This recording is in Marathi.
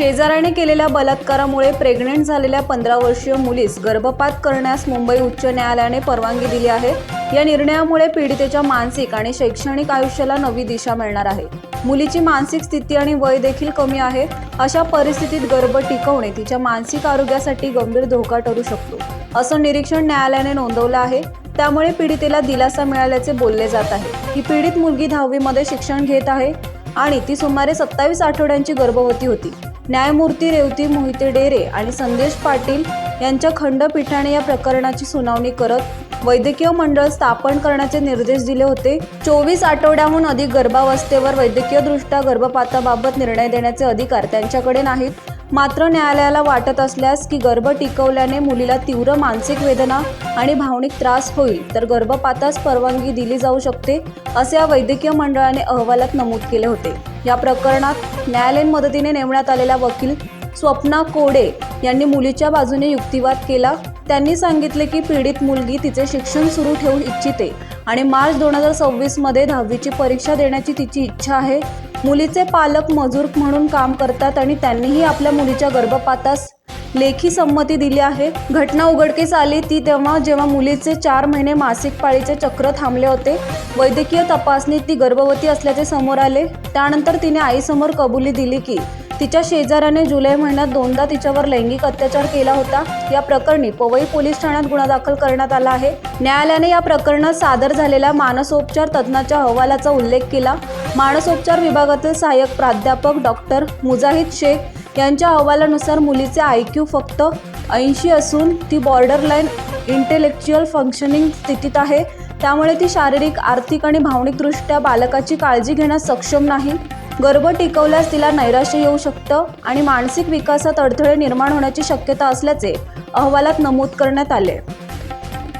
शेजाऱ्याने केलेल्या बलात्कारामुळे प्रेग्नेंट झालेल्या पंधरा वर्षीय मुलीस गर्भपात करण्यास मुंबई उच्च न्यायालयाने परवानगी दिली आहे. या निर्णयामुळे पीडितेच्या मानसिक आणि शैक्षणिक आयुष्याला नवी दिशा मिळणार आहे. मुलीची मानसिक स्थिती आणि वय देखील कमी आहे. अशा परिस्थितीत गर्भ टिकवणे तिच्या मानसिक आरोग्यासाठी गंभीर धोका ठरू शकतो असं निरीक्षण न्यायालयाने नोंदवलं आहे. त्यामुळे पीडितेला दिलासा मिळाल्याचे बोलले जात आहे ही पीडित मुलगी दहावीमध्ये शिक्षण घेत आहे आणि ती सुमारे सत्तावीस आठवड्यांची गर्भवती होती. न्यायमूर्ती रेवती मोहिते डेरे आणि संदेश पाटील यांच्या खंडपीठाने या प्रकरणाची सुनावणी करत वैद्यकीय मंडळ स्थापन करण्याचे निर्देश दिले होते. चोवीस आठवड्याहून अधिक गर्भावस्थेवर वैद्यकीयदृष्ट्या गर्भपाताबाबत निर्णय देण्याचे अधिकार त्यांच्याकडे नाहीत. मात्र न्यायालयाला वाटत असल्यास की गर्भ टिकवल्याने मुलीला तीव्र मानसिक वेदना आणि भावनिक त्रास होईल तर गर्भपातास परवानगी दिली जाऊ शकते असे या वैद्यकीय मंडळाने अहवालात नमूद केले होते. या प्रकरणात न्यायालयीन मदतीने नेमण्यात आलेला वकील स्वप्ना कोडे यांनी मुलीच्या बाजूने युक्तिवाद केला. त्यांनी सांगितले की पीडित मुलगी तिचे शिक्षण सुरू ठेवू इच्छिते आणि मार्च दोन हजार सव्वीसमध्ये दहावीची परीक्षा देण्याची तिची इच्छा आहे. मुलीचे पालक मजूर म्हणून काम करतात आणि त्यांनीही आपल्या मुलीच्या गर्भपातास लेखी संमती दिली आहे. घटना उघडकीस आली ती तेव्हा जेव्हा मुलीचे चार महिने मासिक पाळीचे चक्र थांबले होते. वैद्यकीय तपासणीत ती गर्भवती असल्याचे समोर आले. त्यानंतर तिने आईसमोर कबुली दिली की तिच्या शेजाऱ्याने जुलै महिन्यात दोनदा तिच्यावर लैंगिक अत्याचार केला होता. या प्रकरणी पवई पोलीस ठाण्यात गुन्हा दाखल करण्यात आला आहे. न्यायालयाने या प्रकरणात सादर झालेल्या मानसोपचार तज्ज्ञाच्या अहवालाचा उल्लेख केला. मानसोपचार विभागातील सहाय्यक प्राध्यापक डॉक्टर मुजाहिद शेख यांच्या अहवालानुसार मुलीचे आय क्यू फक्त ऐंशी असून ती बॉर्डरलाईन इंटेलेक्च्युअल फंक्शनिंग स्थितीत आहे. त्यामुळे ती शारीरिक आर्थिक आणि भावनिकदृष्ट्या बालकाची काळजी घेण्यास सक्षम नाही. गर्भ टिकवल्यास तिला नैराश्य येऊ शकतं आणि मानसिक विकासात अडथळे निर्माण होण्याची शक्यता असल्याचे अहवालात नमूद करण्यात आले.